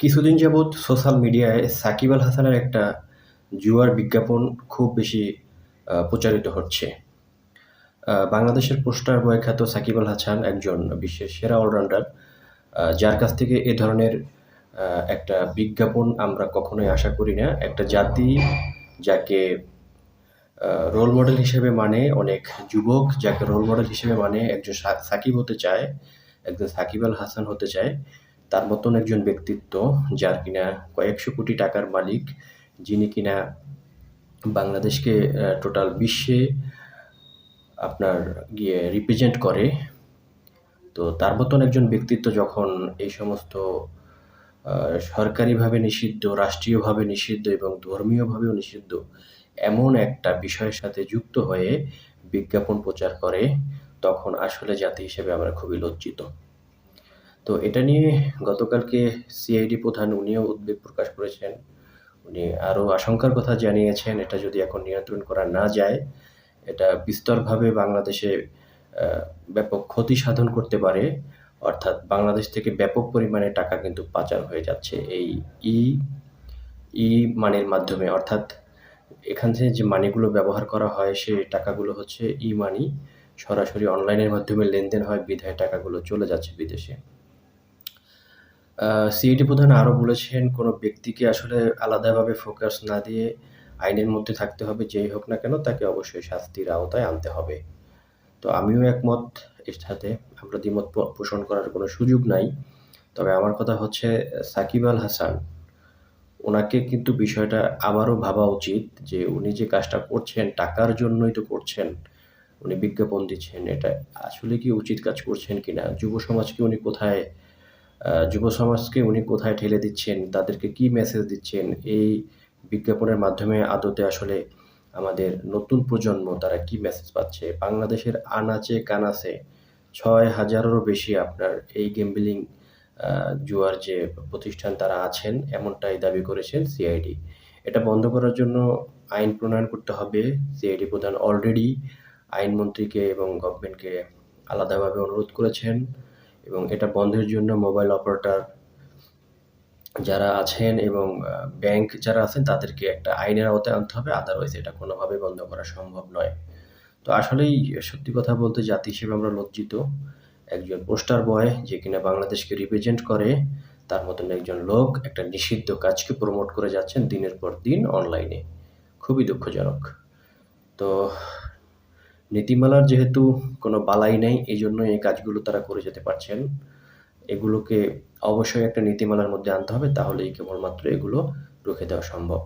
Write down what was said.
কিছুদিন যাবৎ সোশ্যাল মিডিয়ায় সাকিব আল হাসানের একটা জুয়ার বিজ্ঞাপন খুব বেশি প্রচারিত হচ্ছে। বাংলাদেশের পোস্টার বয় খ্যাত সাকিব আল হাসান একজন বিশ্বের সেরা অলরাউন্ডার যার কাছ থেকে এ ধরনের একটা বিজ্ঞাপন আমরা কখনোই আশা করি না। একটা জাতি যাকে রোল মডেল হিসেবে মানে অনেক যুবক, যাকে রোল মডেল হিসেবে মানে একজন সাকিব হতে চায়, একজন সাকিব আল হাসান হতে চায় তার মতন একজন ব্যক্তিত্ব যার কিনা কয়েকশো কোটি টাকার মালিক, যিনি কিনা বাংলাদেশকে টোটাল বিশ্বে আপনার গিয়ে রিপ্রেজেন্ট করে। তো তার মতন একজন ব্যক্তিত্ব যখন এই সমস্ত সরকারিভাবে নিষিদ্ধ, রাষ্ট্রীয়ভাবে নিষিদ্ধ এবং ধর্মীয়ভাবেও নিষিদ্ধ এমন একটা বিষয়ের সাথে যুক্ত হয়ে বিজ্ঞাপন প্রচার করে, তখন আসলে জাতি হিসেবে আমরা খুবই লজ্জিত। তো এটা নিয়ে গতকালকে সিআইডি প্রধান উনিও উদ্বেগ প্রকাশ করেছেন। উনি আরও আশঙ্কার কথা জানিয়েছেন, এটা যদি এখন নিয়ন্ত্রণ করা না যায়, এটা বিস্তরভাবে বাংলাদেশে ব্যাপক ক্ষতি সাধন করতে পারে। অর্থাৎ বাংলাদেশ থেকে ব্যাপক পরিমাণে টাকা কিন্তু পাচার হয়ে যাচ্ছে এই ই ই মানির মাধ্যমে। অর্থাৎ এখান থেকে যে মানিগুলো ব্যবহার করা হয় সে টাকাগুলো হচ্ছে ই মানি। সরাসরি অনলাইনের মাধ্যমে লেনদেন হয়, বিধায় টাকাগুলো চলে যাচ্ছে বিদেশে। সিইটি প্রধান আরও বলেছেন, কোনো ব্যক্তিকে আসলে আলাদাভাবে ফোকাস না দিয়ে আইনের মধ্যে থাকতে হবে, যেই হোক না কেন তাকে অবশ্যই শাস্তির আওতায় আনতে হবে। তো আমিও একমত এর সাথে, আমরা দ্বিমত পোষণ করার কোনো সুযোগ নাই। তবে আমার কথা হচ্ছে, সাকিব আল হাসান, ওনাকে কিন্তু বিষয়টা আবারও ভাবা উচিত যে উনি যে কাজটা করছেন, টাকার জন্যই তো করছেন, উনি বিজ্ঞাপন দিচ্ছেন, এটা আসলে কি উচিত কাজ করছেন কিনা? যুব সমাজকে উনি কোথায় যুব সমাজকে উনি কোথায় ঠেলে দিচ্ছেন, তাদেরকে কি মেসেজ দিচ্ছেন, এই বিজ্ঞাপনের মাধ্যমে আদতে আসলে আমাদের নতুন প্রজন্ম তারা কি মেসেজ পাচ্ছে? বাংলাদেশের আনাচে কানাচে ছয় হাজারেরও বেশি আপনার এই গেমবিলিং জুয়ার যে প্রতিষ্ঠান তারা আছেন, এমনটাই দাবি করেছেন সিআইডি এটা বন্ধ করার জন্য আইন প্রণয়ন করতে হবে। সিআইডি প্রধান অলরেডি আইনমন্ত্রীকে এবং গভর্নমেন্টকে আলাদাভাবে অনুরোধ করেছেন। এবং এটা বন্ধের জন্য মোবাইল অপারেটর যারা আছেন এবং ব্যাংক যারা আছেন, তাদেরকে একটা আইনের আওতায় আনতে হবে। আদারওয়াইজ এটা কোনোভাবে বন্ধ করা সম্ভব নয়। তো আসলেই সত্যি কথা বলতে জাতি হিসেবে আমরা লজ্জিত। একজন পোস্টার বয় যে কিনা বাংলাদেশকে রিপ্রেজেন্ট করে, তার মতন একজন লোক একটা নিষিদ্ধ কাজকে প্রমোট করে যাচ্ছেন দিনের পর দিন অনলাইনে খুবই দুঃখজনক। তো নীতিমালার যেহেতু কোনো বালাই নেই, এই জন্যই এই কাজগুলো তারা করে যেতে পারছেন। এগুলোকে অবশ্যই একটা নীতিমালার মধ্যে আনতে হবে, তাহলেই কেবলমাত্র এগুলো রুখে দেওয়া সম্ভব।